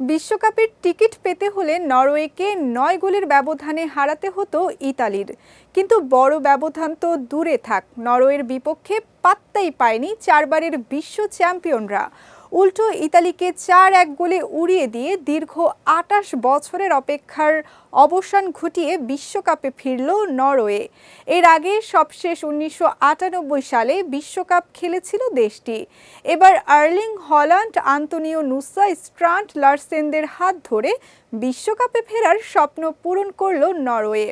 বিশ্বকাপের টিকিট পেতে হলে নরওয়েকে নয় গোলের ব্যবধানে হারাতে হতো ইতালির। কিন্তু বড় ব্যবধান তো দূরে থাক, নরওয়ের বিপক্ষে পাত্তাই পায়নি চারবারের বিশ্ব চ্যাম্পিয়নরা। উল্টো ইতালিকে চার এক গোলে উড়িয়ে দিয়ে দীর্ঘ আটাশ বছরের অপেক্ষার অবসান ঘটিয়ে বিশ্বকাপে ফিরল নরওয়ে। এর আগে সবশেষ উনিশশো আটানব্বই সালে বিশ্বকাপ খেলেছিল দেশটি। এবার Erling Haaland, Antonio Nusa, Strand লার্সেনদের হাত ধরে বিশ্বকাপে ফেরার স্বপ্ন পূরণ করল নরওয়ে।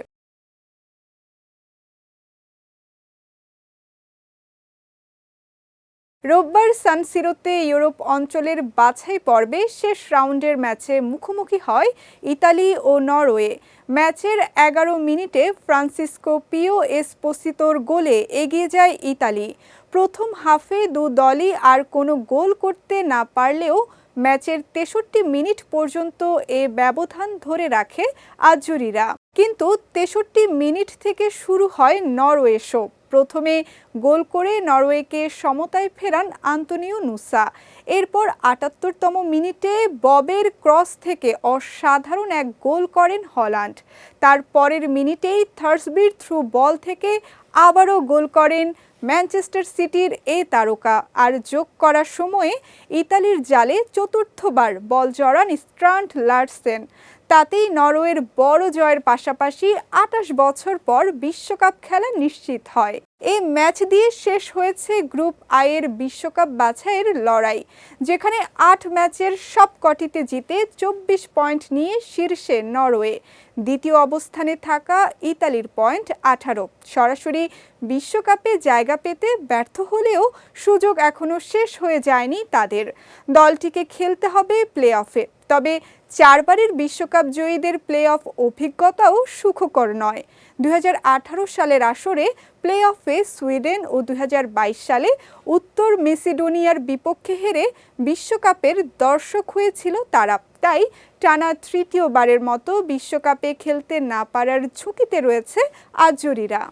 রোববার সানসিরোতে ইউরোপ অঞ্চলের বাছাই পর্বে শেষ রাউন্ডের ম্যাচে মুখোমুখি হয় ইতালি ও নরওয়ে। ম্যাচের এগারো মিনিটে ফ্রান্সিসকো পিও এসপোসিতোর গোলে এগিয়ে যায় ইতালি। প্রথম হাফে দু দলই আর কোনো গোল করতে না পারলেও ম্যাচের তেষট্টি মিনিট পর্যন্ত এ ব্যবধান ধরে রাখে আজুরিরা কিন্তু তেষট্টি মিনিট থেকে শুরু হয় নরওয়ে শো প্রথমে গোল করে নরওয়েকে সমতায় ফেরান আন্তনিও নুসা। এরপর আটাত্তরতম মিনিটে ববের ক্রস থেকে অসাধারণ এক গোল করেন হল্যান্ড। তার পরের মিনিটেই থার্সবির থ্রু বল থেকে আবারও গোল করেন ম্যানচেস্টার সিটির এ তারকা। আর যোগ করার সময়ে ইতালির জালে চতুর্থবার বল জড়ান স্ট্রান্ট লার্সেন। তাতেই নরওয়ের বড় জয়ের পাশাপাশি আটাশ বছর পর বিশ্বকাপ খেলা নিশ্চিত হয়। এই ম্যাচ দিয়ে শেষ হয়েছে গ্রুপ আয়ের বিশ্বকাপ বাছাইয়ের লড়াই, যেখানে আট ম্যাচের সব কটিতে জিতে চব্বিশ পয়েন্ট নিয়ে শীর্ষে নরওয়ে। দ্বিতীয় অবস্থানে থাকা ইতালির পয়েন্ট আঠারো। সরাসরি বিশ্বকাপে জায়গা পেতে ব্যর্থ হলেও সুযোগ এখনও শেষ হয়ে যায়নি তাদের। দলটিকে খেলতে হবে প্লে অফে তবে চারবারের বিশ্বকাপ জয়ীদের প্লে অফ অভিজ্ঞতাও সুখকর নয়। দু সালের আসরে প্লে অফে সুইডেন ও দু হাজার বাইশ সালে উত্তর মেসিডোনিয়ার বিপক্ষে হেরে বিশ্বকাপের দর্শক হয়েছিল তারা। তাই টানা তৃতীয়বারের মতো বিশ্বকাপে খেলতে না পারার ঝুঁকিতে রয়েছে আজুরিরা।